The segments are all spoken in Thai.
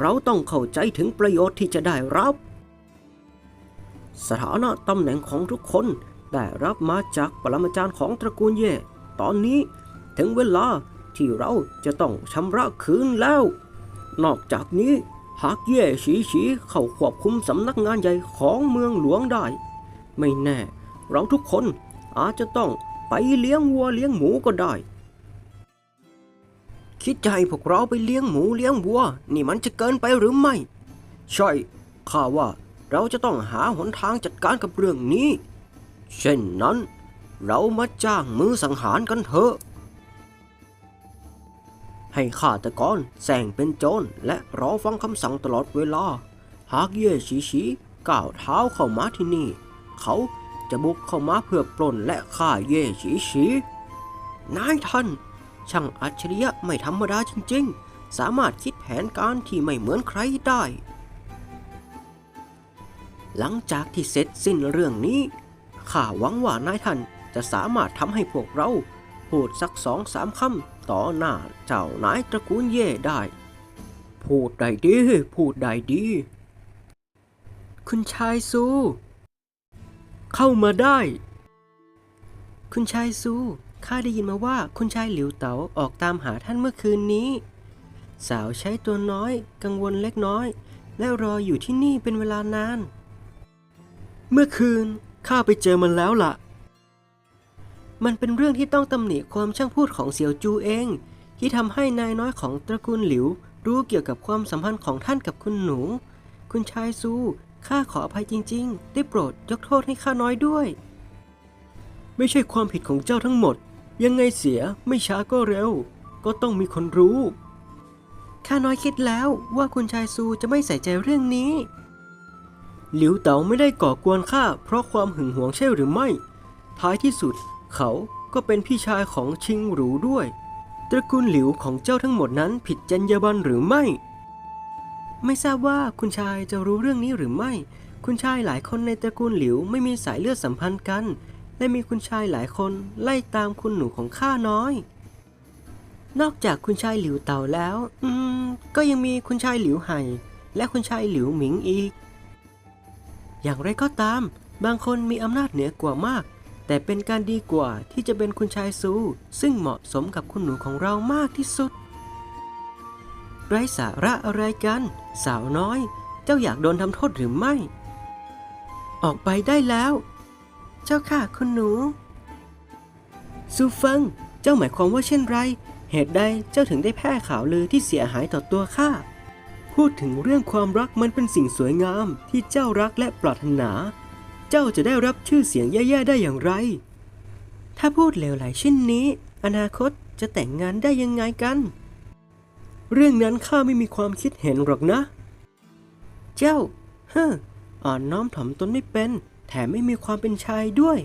เราต้องเข้าใจถึงประโยชน์ที่จะได้รับ สถานะตำแหน่งของทุกคนได้รับมาจากปรมาจารย์ของตระกูลเย่ตอนนี้ถึงเวลาที่เราจะต้องชำระคืนแล้ว นอกจากนี้หากเย่ฉีฉีเข้าควบคุมสำนักงานใหญ่ของเมืองหลวงได้ ไม่แน่ เราทุกคนอาจจะต้องไปเลี้ยงวัวเลี้ยงหมูก็ได้ คิดจะให้พวกเราไปเลี้ยงหมูเลี้ยงวัว นี่มันจะเกินไปหรือไม่ ใช่ข้าว่าเราจะต้องหาหนทางจัดการกับเรื่องนี้ เช่นนั้น เรามาจ้างมือสังหารกันเถอะ ให้ข้าตะกรแสงเป็นโจรและรอฟังคำสั่งตลอดเวลา หากเย่ฉีฉีก้าวเท้าเข้ามาที่นี่ เขาจะบุกเข้ามาเพื่อปล้นและฆ่าเย่ฉีฉีนายท่าน ช่างอัจฉริยะไม่ธรรมดาจริง ๆ สามารถคิดแผนการที่ไม่เหมือนใครได้ หลังจากที่เสร็จสิ้นเรื่องนี้ ข้าหวังว่านายท่านจะสามารถทำให้พวกเรา พูดสักสองสามคำต่อหน้าเจ้านายตระกูลเย่ได้ พูดได้ดี พูดได้ดี คุณชายซู เข้ามาได้ คุณชายซู ข้าได้ยินมาว่าคุณชายหลิวเต๋าออกตามหาท่านเมื่อคืนนี้ สาวใช้ตัวน้อยกังวลเล็กน้อย และรออยู่ที่นี่เป็นเวลานาน เมื่อคืนข้าไปเจอมันแล้วล่ะ มันเป็นเรื่องที่ต้องตำหนิความช่างพูดของเสี่ยวจูเอง ที่ทำให้นายน้อยของตระกูลหลิว รู้เกี่ยวกับความสัมพันธ์ของท่านกับคุณหนู คุณชายซูข้าขออภัยจริง ๆ ได้โปรดยกโทษให้ข้าน้อยด้วย ไม่ใช่ความผิดของเจ้าทั้งหมด ยังไงเสียไม่ช้าก็เร็ว ก็ต้องมีคนรู้ ข้าน้อยคิดแล้วว่าคุณชายซูจะไม่ใส่ใจเรื่องนี้ หลิวเต๋าไม่ได้ก่อกวนข้าเพราะความหึงหวงใช่หรือไม่ ท้ายที่สุดเขาก็เป็นพี่ชายของชิงหรูด้วย ตระกูลหลิวของเจ้าทั้งหมดนั้นผิดจรรยาบรรณหรือไม่ ไม่ทราบว่าคุณชายจะรู้เรื่องนี้หรือไม่ คุณชายหลายคนในตระกูลหลิวไม่มีสายเลือดสัมพันธ์กัน และมีคุณชายหลายคนไล่ตามคุณหนูของข้าน้อย นอกจากคุณชายหลิวเต่าแล้ว อืม ก็ยังมีคุณชายหลิวไห่ และคุณชายหลิวหมิงอีก อย่างไรก็ตาม บางคนมีอำนาจเหนือกว่ามาก แต่เป็นการดีกว่าที่จะเป็นคุณชายซู ซึ่งเหมาะสมกับคุณหนูของเรามากที่สุด ไร้สาระอะไรกัน สาวน้อย เจ้าอยากโดนทำโทษหรือไม่ ออกไปได้แล้ว เจ้าค่ะคุณหนู ซูเฟิง เจ้าหมายความว่าเช่นไร เหตุใดเจ้าถึงได้แพร่ข่าวลือที่เสียหายต่อตัวข้า พูดถึงเรื่องความรักมันเป็นสิ่งสวยงามที่เจ้ารักและปรารถนา เจ้าจะได้รับชื่อเสียงแย่ๆได้อย่างไร ถ้าพูดเลวไหลเช่นนี้ อนาคตจะแต่งงานได้ยังไงกัน เรื่องนั้นข้าไม่มีความคิดเห็นหรอกนะ เจ้า เฮ้ออ่อนน้อมถ่อมตนไม่เป็น แถมไม่มีความเป็นชายด้วย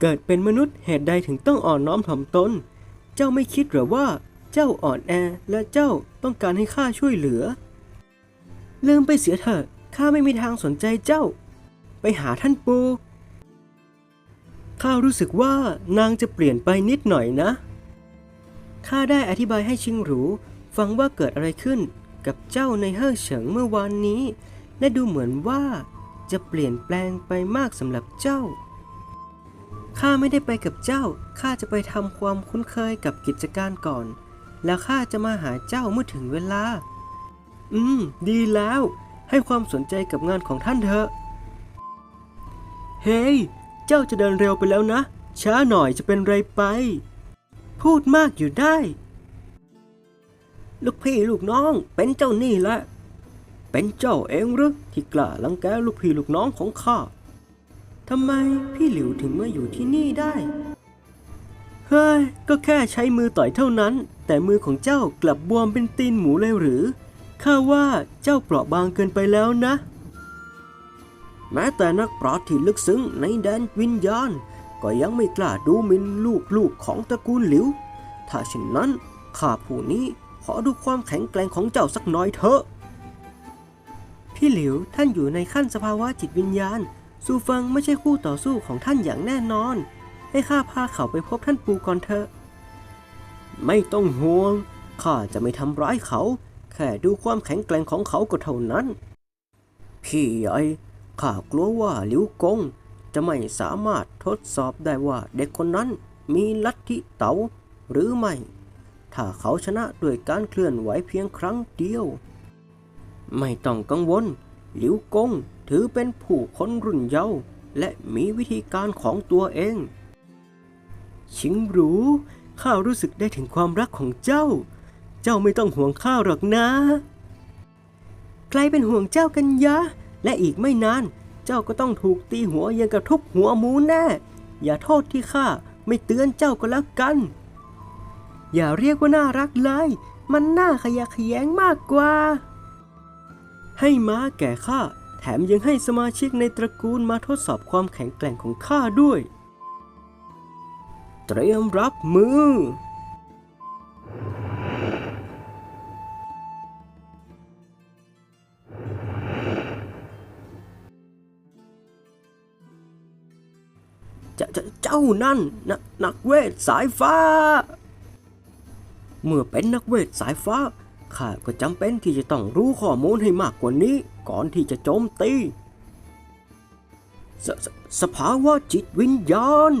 เกิดเป็นมนุษย์เหตุใดถึงต้องอ่อนน้อมถ่อมตน เจ้าไม่คิดหรือว่า เจ้าอ่อนแอและเจ้าต้องการให้ข้าช่วยเหลือ ลืมไปเสียเถอะข้าไม่มีทางสนใจเจ้า ไปหาท่านปูข้ารู้สึกว่านางจะเปลี่ยนไปนิดหน่อยนะ ข้าได้อธิบายให้ชิงหรู ฟังว่าเกิดอะไรขึ้นกับเจ้าในเฮ่อเฉิงเมื่อวานนี้ และดูเหมือนว่า จะเปลี่ยนแปลงไปมากสำหรับเจ้า ข้าไม่ได้ไปกับเจ้า ข้าจะไปทำความคุ้นเคยกับกิจการก่อน แล้วข้าจะมาหาเจ้าเมื่อถึงเวลา อืม ดีแล้ว ให้ความสนใจกับงานของท่านเถอะ เฮ้เจ้าจะเดินเร็วไปแล้วนะ ช้าหน่อยจะเป็นไรไป พูดมากอยู่ได้ ลูกพี่ลูกน้องเป็นเจ้านี่แหละ เป็นเจ้าเองหรือที่กล้าลังแกลูกพี่ลูกน้องของข้าทำไมพี่หลิวถึงมาอยู่ที่นี่ได้ เฮ้ย ก็แค่ใช้มือต่อยเท่านั้น แต่มือของเจ้ากลับบวมเป็นตีนหมูเลยหรือ ข้าว่าเจ้าเปราะบางเกินไปแล้วนะ แม้แต่นักปราชญ์ที่ลึกซึ้งในแดนวิญญาณ ก็ยังไม่กล้าดูหมิ่นลูกๆของตระกูลหลิว ถ้าเช่นนั้นข้าผู้นี้ขอดูความแข็งแกร่งของเจ้าสักหน่อยเถอะ พี่หลิวท่านอยู่ในขั้นสภาวะจิตวิญญาณซูเฟิงไม่ใช่คู่ต่อสู้ของท่านอย่างแน่นอน ให้ข้าพาเขาไปพบท่านปูก่อนเถอะ ไม่ต้องห่วง ข้าจะไม่ทำร้ายเขา แค่ดูความแข็งแกร่งของเขาก็เท่านั้น พี่ใหญ่ข้ากลัวว่าหลิวกง จะไม่สามารถทดสอบได้ว่าเด็กคนนั้นมีลัทธิเต๋าหรือไม่ ถ้าเขาชนะด้วยการเคลื่อนไหวเพียงครั้งเดียว ไม่ต้องกังวล หลิวกงถือเป็นผู้คนรุ่นเยาว์และมีวิธีการของตัวเอง ชิงรู้ข้ารู้สึกได้ถึงความรักของเจ้า เจ้าไม่ต้องห่วงข้าหรอกนะ ใครเป็นห่วงเจ้ากันยะ และอีกไม่นาน เจ้าก็ต้องถูกตีหัวยังกระทุบหัวหมูแน่ อย่าโทษที่ข้าไม่เตือนเจ้าก็แล้วกัน อย่าเรียกว่าน่ารักเลย มันน่าขยะแขยงมากกว่า ให้ม้าแก่ข้า แถมยังให้สมาชิกในตระกูลมาทดสอบความแข็งแกร่งของข้าด้วย เตรียมรับมือจะเจ้านั่นนนักเวทสายฟ้า เมื่อเป็นนักเวทสายฟ้า ข้าก็จำเป็นที่จะต้องรู้ข้อมูลให้มากกว่านี้ก่อนที่จะโจมตีสสสภาวะจิตวิญญาณ